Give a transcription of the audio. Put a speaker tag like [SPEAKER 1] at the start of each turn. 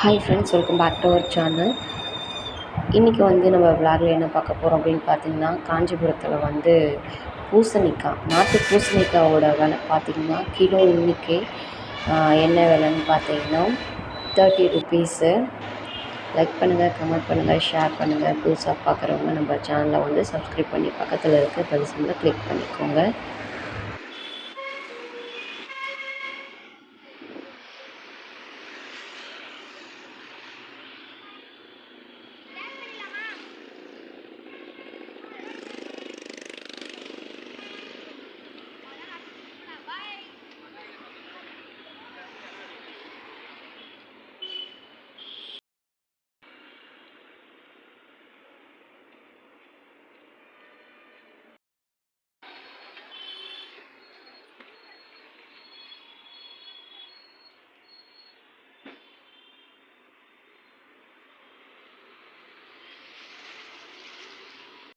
[SPEAKER 1] Hi friends welcome back to our channel இன்றைக்கி வந்து நம்ம விளாகில் என்ன பார்க்க போகிறோம் அப்படின்னு பார்த்தீங்கன்னா காஞ்சிபுரத்தில் வந்து பூசணிக்காய் நாட்டு பூசணிக்காயோட விலை பார்த்திங்கன்னா கிலோ இன்றைக்கி என்ன விலைன்னு பார்த்தீங்கன்னா தேர்ட்டி ருபீஸு லைக் பண்ணுங்கள் கமெண்ட் பண்ணுங்கள் ஷேர் பண்ணுங்கள் புதுசாக பார்க்குறவங்க நம்ம சேனலை வந்து சப்ஸ்கிரைப் பண்ணி பக்கத்தில் இருக்க பெல் சிம்பிளை கிளிக் பண்ணிக்கோங்க.